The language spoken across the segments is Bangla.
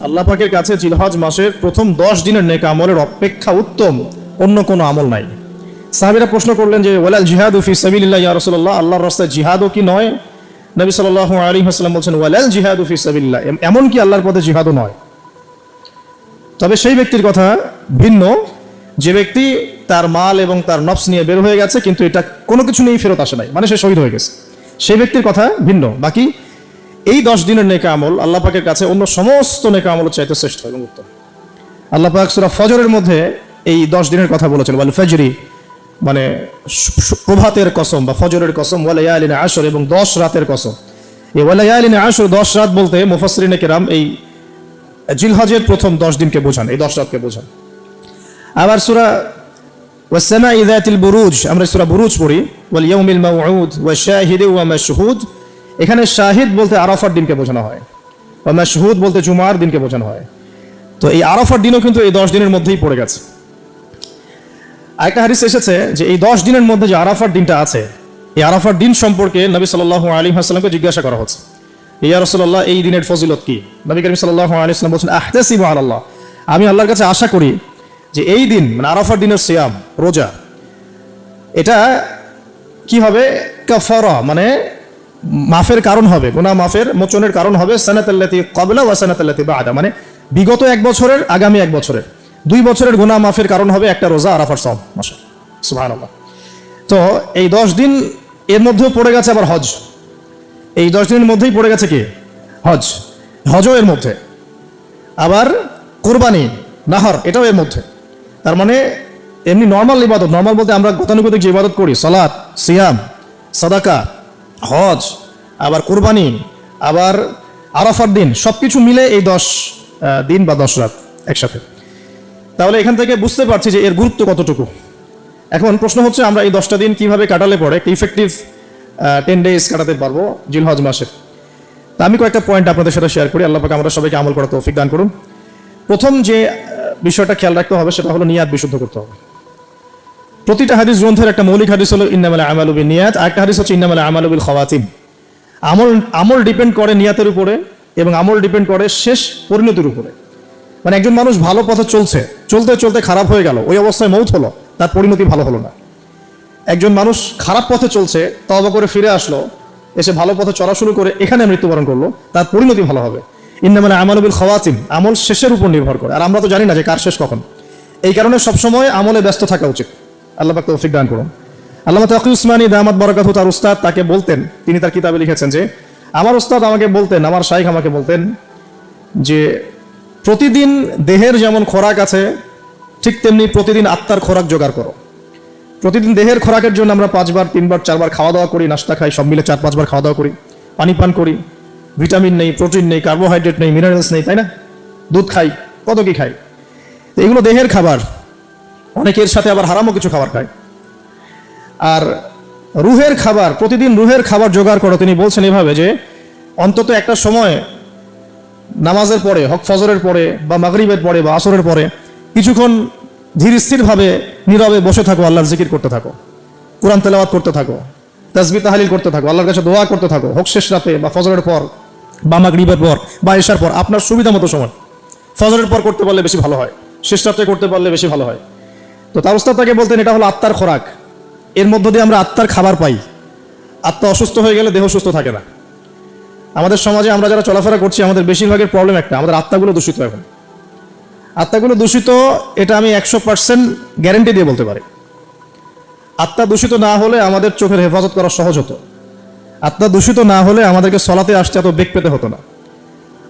আল্লাহ পাকের কাছে জিলহজ মাসের প্রথম দশ দিনের নেক আমলের অপেক্ষা উত্তম, অন্য কোনো আমল নাই। সাহাবিরা প্রশ্ন করলেন যে, ওয়ালাল জিহাদ ফি সাবিলিল্লাহ, ইয়া রাসূলুল্লাহ, আল্লাহর রাস্তায় জিহাদও কি নয়? নবী সাল্লাল্লাহু আলাইহি ওয়াসাল্লাম বলছেন, ওয়ালাল জিহাদ ফি সাবিলিল্লাহ, এম- এমন কি আল্লাহর পথে জিহাদও নয়? তবে সেই ব্যক্তির কথা ভিন্ন। যে ব্যক্তি তার মাল এবং তার নফস নিয়ে বের হয়ে গেছে, কিন্তু এটা কোনো কিছু নিয়েই ফেরত আসে নাই মানে সে শহীদ হয়ে গেছে। সেই ব্যক্তির কথা ভিন্ন। বাকি এই দশ দিনের নেকা আমল আল্লাহ পাকের কাছে অন্য সমস্ত নেকা আমল চাইতে শ্রেষ্ঠ এবং উত্তম। আল্লাহ পাক সুরা ফজরের মধ্যে এই দশ দিনের কথা বলেছেন বলে ফজরি মানে প্রভাতের কসম বা ফজরের কসম ওয়ালায়ালিন আসর এবং দশ রাতের কসম। এই ওয়ালায়ালিন আসর দশ রাত বলতে মুফাসরিনে কেরাম এই জিলহজের প্রথম দশ দিনকে বোঝান, এই দশ রাতকে বোঝান। আবার সুরা ওয়াসামা ইদাতিল বুরুজ, আমরা সুরা বুরুজ পড়ি, ওয়াল ইয়াউমিল মাউউদ ওয়া শাহিদ ওয়া মাশহুদ এখানে শাহিদ বলতে আরাফার দিনকে বোঝানো হয় ওয়া মাশহুদ বলতে জুমার দিনকে বোঝানো হয়। তো এই আরাফার দিনও কিন্তু এই দশ দিনের মধ্যেই পড়ে গেছে। আরেকটা হাদিস এসেছে যে এই দশ দিনের মধ্যে যে আরাফার দিনটা আছে, এই আরাফার দিন সম্পর্কে নবী সাল্লাল্লাহু আলী ওয়াসাল্লামকে জিজ্ঞাসা করা হচ্ছে। ইয়া রাসূলুল্লাহ, এই দিনের ফজিলত কি? নবী করিম সাল্লাল্লাহু আলাইহি ওয়াসাল্লাম বলছেন, আহতাসিবু আলাল্লাহ। আমি আল্লাহর কাছে আশা করি যে এই দিন মানে আরাফার দিনের সিয়াম, রোজা, এটা কি হবে? কাফারা মানে মাফের কারণ হবে, গুনাহ মাফের মোচনের কারণ হবে, সানাতাল্লাতি ক্বাবলা ওয়া সানাতাল্লাতি বাদা মানে বিগত এক বছরের, আগামী এক বছরের। দুই বছরের গুনাহ মাফের কারণ হবে একটা রোজা, আরাফার সম মাসে সুবহানাল্লাহ। তো এই দশ দিন এর মধ্যেও পড়ে গেছে আবার হজ। এই দশ দিনের মধ্যেই পড়ে গেছে কি? হজ। হজও এর মধ্যে। আবার কোরবানি, নাহর, এটাও এর মধ্যে। তার মানে এমনি নর্মাল ইবাদত নর্মাল বলতে আমরা গতানুগতিক যে ইবাদত করি, সালাত, সিয়াম, সাদাকা হজ, আবার কোরবানি, আবার আরাফার দিন সব কিছু মিলে এই দশ দিন বা দশ রাত একসাথে। তাহলে এখান থেকে বুঝতে পারছি যে এর গুরুত্ব কতটুকু। এখন প্রশ্ন হচ্ছে, আমরা এই দশটা দিন কীভাবে কাটালে পরে, একটা ইফেক্টিভ টেন ডেজ কাটাতে পারব জিল জিলহজ মাসে। তা আমি কয়েকটা পয়েন্ট আপনাদের সাথে শেয়ার করি, আল্লাহ পাক আমরা সবাইকে আমল করা তৌফিক দান করুন। প্রথম যে বিষয়টা খেয়াল রাখতে হবে, সেটা হলো নিয়াত বিশুদ্ধ করতে হবে। প্রতিটা হাদিস গ্রন্থের একটা মৌলিক হাদিস হলো ইন্নামাল আমালুবিন নিয়াত একটা হাদিস হচ্ছে ইন্নামাল আমালুবিল খাওয়াতিম আমল আমল ডিপেন্ড করে নিয়াতের উপরে এবং আমল ডিপেন্ড করে শেষ পরিণতির উপরে। মানে একজন মানুষ ভালো পথে চলছে, চলতে চলতে খারাপ হয়ে গেল, ওই অবস্থায় মৌত হলো, তার পরিণতি ভালো হলো না। একজন মানুষ খারাপ পথে চলছে তবা করে ফিরে আসলো, এসে ভালো পথে চলা শুরু করে এখানে মৃত্যুবরণ করল, তার পরিণতি ভালো হবে। ইন্নামানে আমালবিল খাওয়াতিম আমল শেষের উপর নির্ভর করে। আর আমরা তো জানি না যে কার শেষ কখন। এই কারণে সবসময় আমলে ব্যস্ত থাকা উচিত। আল্লাহ তৌফিক দান করুন। আল্লাহ তাকি উসমানী দামাত বরকাত তার উস্তাদ তাকে বলতেন, তিনি তার কিতাবে লিখেছেন যে, আমার উস্তাদ আমাকে বলতেন, আমার শাইখ আমাকে বলতেন যে, প্রতিদিন দেহের যেমন খোরাক আছে, ঠিক তেমনি প্রতিদিন আত্মার খোরাক জোগাড় করো। প্রতিদিন দেহের খোরাকের জন্য আমরা পাঁচবার, তিনবার, চারবার খাওয়া দাওয়া করি, নাস্তা খাই, সব মিলে চার, পাঁচবার খাওয়া দাওয়া করি, পানি পান করি, ভিটামিন নেই, প্রোটিন নেই, কার্বোহাইড্রেট নেই, মিনারেলস নেই, তাই না? দুধ খাই, কত কি খাই? এগুলো দেহের খাবার। অনেকের সাথে আবার হারামও কিছু খাবার খায়। আর রুহের খাবার, প্রতিদিন রুহের খাবার জোগাড় করো, তিনি বলছেন এভাবে যে, অন্তত একটা সময় নামাজের পরে, হক ফজরের পরে, বা মাগরিবের পরে, বা আসরের পরে, কিছুক্ষণ ধীর স্থিরভাবে, নীরবে বসে থাকো, আল্লাহর জিকির করতে থাকো। কোরআন তেলাওয়াত করতে থাকো, তাসবি তাহালিল করতে থাকো, আল্লাহর কাছে দোয়া করতে থাকো, হোক শেষ রাতে, বা ফজরের পর, বা মাগরিবের পর, বা এসার পর, আপনার সুবিধা মতো সময়। ফজরের পর করতে পারলে বেশি ভালো হয়, শেষ রাতে করতে পারলে বেশি ভালো হয়। তো তার উস্তাদ তাকে বলতেন, এটা হলো আত্মার খোরাক। এর মধ্য দিয়ে আমরা আত্মার খাবার পাই। আত্মা অসুস্থ হয়ে গেলে দেহ সুস্থ থাকে না। আমাদের সমাজে আমরা যারা চলাফেরা করছি, আমাদের বেশিরভাগের প্রবলেম একটা। আমাদের আত্মাগুলো দূষিত এখন। আত্মাগুলো দূষিত, এটা আমি একশো পার্সেন্ট গ্যারেন্টি দিয়ে বলতে পারি। আত্মা দূষিত না হলে আমাদের চোখের হেফাজত করা সহজ হতো। আত্মা দূষিত না হলে আমাদেরকে সলাতে আসতে এত বেগ পেতে হতো না।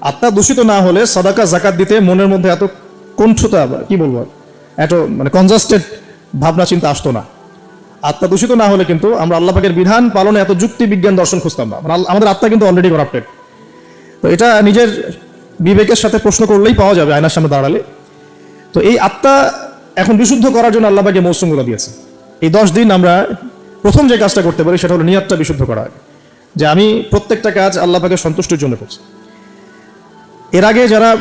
আত্মা দূষিত না হলে সদাকা, জাকাত দিতে মনের মধ্যে এত কণ্ঠতা, কি বলব এত মানে কনজাস্টেড ভাবনা চিন্তা আসতো না। আত্মা দূষিত না হলে কিন্তু আমরা আল্লাহ পাকের বিধান পালনে এত যুক্তি বিজ্ঞান দর্শন খুঁজতাম না। মানে আমাদের আত্মা কিন্তু অলরেডি করাপ্টেড তো এটা নিজের বিবেকের সাথে প্রশ্ন করলেই পাওয়া যাবে আয়নার সামনে দাঁড়ালে। তো এই আত্মা এখন বিশুদ্ধ করার জন্য আল্লাহ পাকে মৌসুমগুলো দিয়েছে। এই দশ দিন আমরা প্রথম যে কাজটা করতে পারি সেটা হলো নিয়াতটা বিশুদ্ধ করা। যে আমি প্রত্যেকটা কাজ আল্লাহ পাকে সন্তুষ্টির জন্য করছি। এর আগে যারা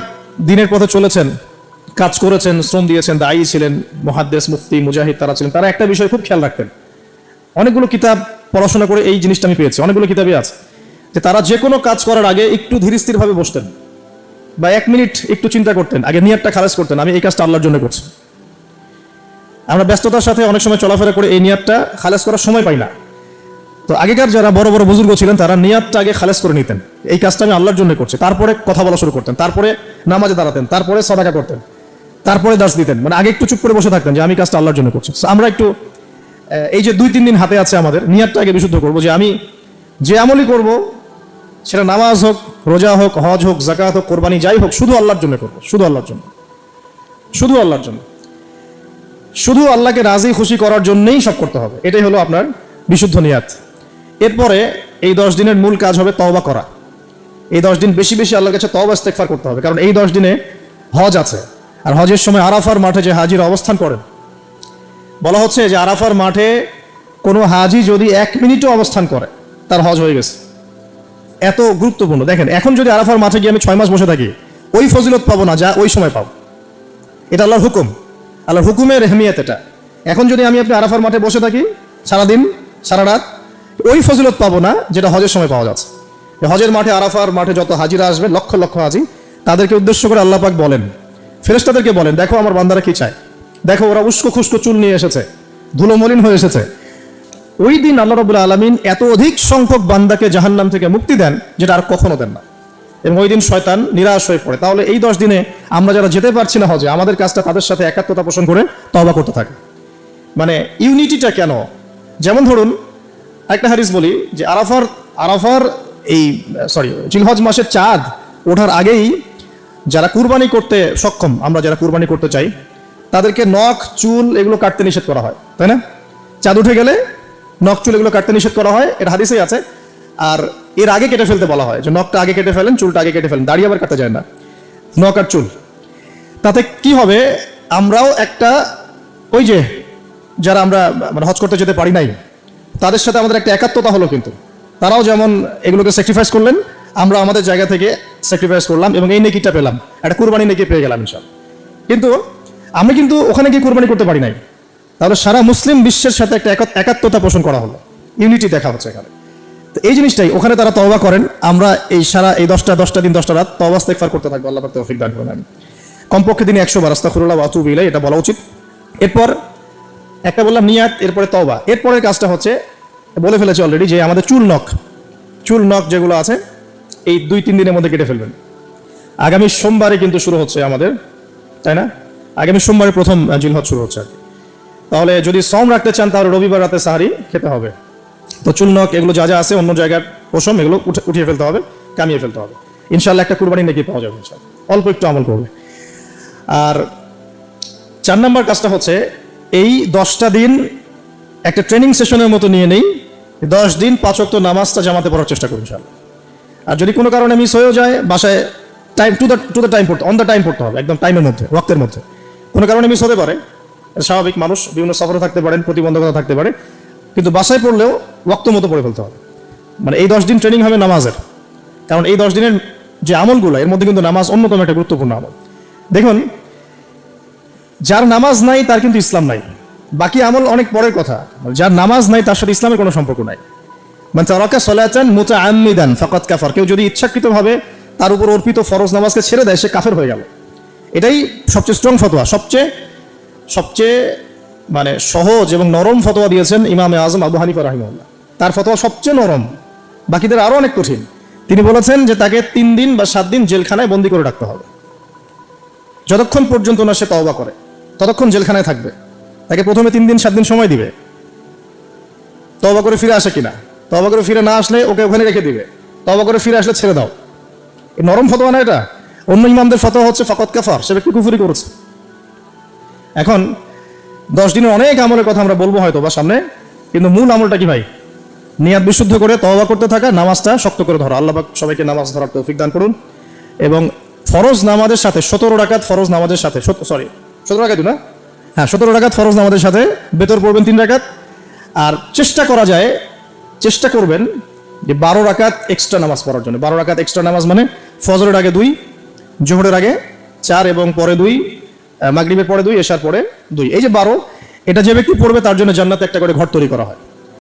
দিনের পথে চলেছেন কাজ করেছেন, শ্রম দিয়েছেন, দায়ী ছিলেন মহাদ্দেশ মুফতি, মুজাহিদ তারা ছিলেন। তারা একটা বিষয় খুব খেয়াল রাখতেন অনেকগুলো কিতাব পড়াশোনা করে এই জিনিসটা আমি পেয়েছি, অনেকগুলো কিতাবই আছে। যে তারা যে কোনো কাজ করার আগে একটু ধীরস্থিরভাবে বসতেন বা এক মিনিট একটু চিন্তা করতেন, আগে নিয়াতটা খারেজ করতেন, আমি এই কাজটা আল্লাহর জন্য করছি। আমরা ব্যস্ততার সাথে অনেক সময় চলাফেরা করে এই নিয়াতটা খালেজ করার সময় পাই না। তো আগেকার যারা বড় বড় বুজুর্গ ছিলেন, তারা নিয়াতটা আগে খালেজ করে নিতেন। এই কাজটা আমি আল্লাহর জন্য করছি। তারপরে কথা বলা শুরু করতেন, তারপরে নামাজে দাঁড়াতেন, তারপরে সদাকা করতেন। তারপরে দাস দিতেন। মানে আগে একটু চুপ করে বসে থাকতেন যে আমি কাজটা আল্লাহর জন্য করছি। আমরা একটু এই যে দুই তিন দিন হাতে আছে আমাদের, নিয়াতটা আগে বিশুদ্ধ করব যে আমি যে আমলই করব, সেটা নামাজ হোক, রোজা হোক, হজ হোক জাকাত হোক, কোরবানি যাই হোক, শুধু আল্লাহর জন্য করব, শুধু আল্লাহর জন্য। শুধু আল্লাহর জন্য। শুধু আল্লাহকে রাজি খুশি করার জন্যই সব করতে হবে। এটাই হলো আপনার বিশুদ্ধ নিয়াত। এরপরে এই দশ দিনের মূল কাজ হবে তওবা করা। এই দশ দিন বেশি বেশি আল্লাহর কাছে তওবা ইস্তেগফার করতে হবে, কারণ এই দশ দিনে হজ আছে। আর হজের সময় আরাফার মাঠে যে হাজির অবস্থান করেন। বলা হচ্ছে যে আরাফার মাঠে কোনো হাজি যদি এক মিনিটও অবস্থান করে, তার হজ হয়ে গেছে। এত গুরুত্বপূর্ণ। দেখেন, এখন যদি আরাফার মাঠে গিয়ে আমি ছয় মাস বসে থাকি, ওই ফজিলত পাবো না, যা ওই সময় পাবো। এটা আল্লাহর হুকুম। আল্লাহর হুকুমের রেহমিয়ত এটা। এখন যদি আমি আপনি আরাফার মাঠে বসে থাকি, সারাদিন সারা রাত ওই ফজিলত পাবো না, যেটা হজের সময় পাওয়া যাচ্ছে। হজের মাঠে আরাফার মাঠে যত হাজিরা আসবে, লক্ষ লক্ষ হাজি, তাদেরকে উদ্দেশ্য করে আল্লাহ পাক বলেন ফেরেশতাদেরকে বলেন, দেখো আমার বান্দারা কি চায়। দেখো ওরা উস্কো খুস্কো চুল নিয়ে এসেছে ধুলো মলিন হয়ে এসেছে। ওই দিন আল্লাহ রবুল্লা আলমিন এত অধিক সংখ্যক বান্দাকে জাহান্নাম থেকে মুক্তি দেন, যেটা আর কখনো দেন না। এবং ওই দিন শয়তান নিরাশ হয়ে পড়ে। তাহলে এই দশ দিনে আমরা যারা যেতে পারছি না হজে, আমাদের কাজটা তাদের সাথে একাত্মতা পোষণ করে তবা করতে থাকে। মানে ইউনিটিটা কেন? যেমন ধরুন, একটা হারিস বলি যে আরাফার আরাফার এই সরি জিলহজ মাসের চাঁদ ওঠার আগেই যারা কুরবানি করতে সক্ষম, আমরা যারা কুরবানি করতে চাই, তাদেরকে নখ, চুল এগুলো কাটতে নিষেধ করা হয়, তাই না? চাঁদ উঠে গেলে নখ, চুল এগুলো কাটতে নিষেধ করা হয়, এটা হাদিসেই আছে। আর এর আগে কেটে ফেলতে বলা হয় যে নখটা আগে কেটে ফেলেন, চুলটা আগে কেটে ফেলেন, দাড়ি আবার কাটা যায় না। নখ আর চুল। তাতে কি হবে? আমরাও একটা, ওই যে যারা আমরা মানে হজ করতে যেতে পারি নাই, তাদের সাথে আমাদের একটা একাত্মতা হলো কিন্তু। তারাও যেমন এগুলোকে স্যাক্রিফাইস করলেন আমরা আমাদের জায়গা থেকে স্যাক্রিফাইস করলাম এবং এই নেকিটা পেলাম। একটা কুরবানি নেকি পেয়ে গেলাম ইনশাল কিন্তু আমি কিন্তু ওখানে গিয়ে কুরবানি করতে পারি নাই। তাহলে সারা মুসলিম বিশ্বের সাথে একটা একা- একাত্মতা পোষণ করা হলো। ইউনিটি দেখা হচ্ছে এখানে। তো এই জিনিসটাই, ওখানে তারা তওবা করেন। আমরা এই সারা এই দশটা দশটা দিন, দশটা রাত তওবা ইস্তেগফার করতে থাকব, আল্লাহ পাক তৌফিক দান করেন আমি কমপক্ষে দিনে একশো বার আস্তাগফিরুল্লাহ ওয়া আতুবু ইলাইহি, এটা বলা উচিত। এরপর একটা বললাম নিয়াত, এরপরে তওবা। এরপরের কাজটা হচ্ছে, বলে ফেলেছে অলরেডি যে আমাদের চুল নখ। চুল নখ যেগুলো আছে এই দুই, তিন দিনের মধ্যে কেটে ফেলবেন। আগামী সোমবারে কিন্তু শুরু হচ্ছে আমাদের, তাই না? আগামী সোমবারে প্রথম জিলহজ শুরু হচ্ছে আর। তাহলে যদি সম রাখতে চান, তাহলে রবিবার রাতে সাহারি খেতে হবে। তো চুল নখ এগুলো যা যা আছে, অন্য জায়গার পশম, এগুলো উঠে- উঠিয়ে ফেলতে হবে, কামিয়ে ফেলতে হবে। ইনশাল্লাহ একটা কুরবানি নাকি পাওয়া যাবে ইনশাল্লাহ অল্প একটু আমল করবে। আর চার নম্বর কাজটা হচ্ছে, এই দশটা দিন একটা ট্রেনিং সেশনের মতো নিয়ে নেই, দশ দিন পাঁচ ওয়াক্ত নামাজটা জামাতে পড়ার চেষ্টা করুন ইনশাল্লাহ আর যদি কোনো কারণে মিস হয়েও যায়, বাসায় time to the to the time পড়তে অন দ্য টাইম পড়তে হবে, একদম টাইমের মধ্যে, ওয়াক্তের মধ্যে। কোনো কারণে মিস হতে পারে স্বাভাবিক, মানুষ বিভিন্ন সফরে থাকতে পারেন, প্রতিবন্ধকতা থাকতে পারে, কিন্তু বাসায় পড়লেও ওয়াক্ত মতো পড়ে ফেলতে হবে। মানে এই দশ দিন ট্রেনিং হবে নামাজের। কারণ এই দশ দিনের যে আমলগুলো, এর মধ্যে কিন্তু নামাজ অন্যতম একটা গুরুত্বপূর্ণ আমল। দেখুন, যার নামাজ নাই, তার কিন্তু ইসলাম নাই। বাকি আমল অনেক পরের কথা। যার নামাজ নাই, তার সাথে ইসলামের কোনো সম্পর্ক নাই। মানে তারাকা সলাচান মুতা আমিদান ফাকাত কাফার। কেউ যদি ইচ্ছাকৃতভাবে তার উপর অর্পিত ফরজ নামাজকে ছেড়ে দেয়, সে কাফের হয়ে গেল। এটাই সবচেয়ে স্ট্রং ফতোয়া, সবচেয়ে সবচেয়ে মানে সহজ এবং নরম ফতোয়া দিয়েছেন ইমামে আজম আবু হানিফা রাহিমুল্লাহ তার ফতোয়া সবচেয়ে নরম, বাকিদের আরও অনেক কঠিন। তিনি বলেছেন যে তাকে তিন দিন বা সাত দিন জেলখানায় বন্দি করে রাখতে হবে। যতক্ষণ পর্যন্ত না সে তওবা করে, ততক্ষণ জেলখানায় থাকবে। তাকে প্রথমে তিন দিন, সাত দিন সময় দিবে। তবা করে ফিরে আসে কিনা? তবা করে ফিরে না আসলে ওকে ওখানে রেখে দিবে। তবা করে ফিরে আসলে ছেড়ে দাও। নরম ফতোয়া না এটা? অন্য ইমামদের ফতোয়া হচ্ছে ফকত কাফার সে ব্যক্তি কুফুরি করেছে? এখন, দশ দিনের অনেক আমলের কথা আমরা বলব হয়তো বা সামনে, কিন্তু মূল আমলটা কি ভাই? নিয়াত বিশুদ্ধ করে তওবা করতে থাকা, নামাজটা শক্ত করে ধরা। আল্লাহ সবাইকে নামাজ ধরার তৌফিক দান করুন। এবং ফরজ নামাজের সাথে সতেরো রাকাত ফরজ নামাজের সাথে সরি সতেরো রাকাত না? হ্যাঁ সতেরো রাকাত ফরজ নামাজের সাথে বেতর পড়বেন তিন রাকাত। আর চেষ্টা করা যায় চেষ্টা করবেন যে বারো রাকাত এক্সট্রা নামাজ পড়ার জন্য। বারো রাকাত এক্সট্রা নামাজ মানে ফজরের আগে দুই, জোহরের আগে চার এবং পরে দুই মাগরীবের পরে দুই এসার পরে দুই। এই যে বারো, এটা যে ব্যক্তি পড়বে তার জন্য জান্নাতে একটা করে ঘর তৈরি করা হয়।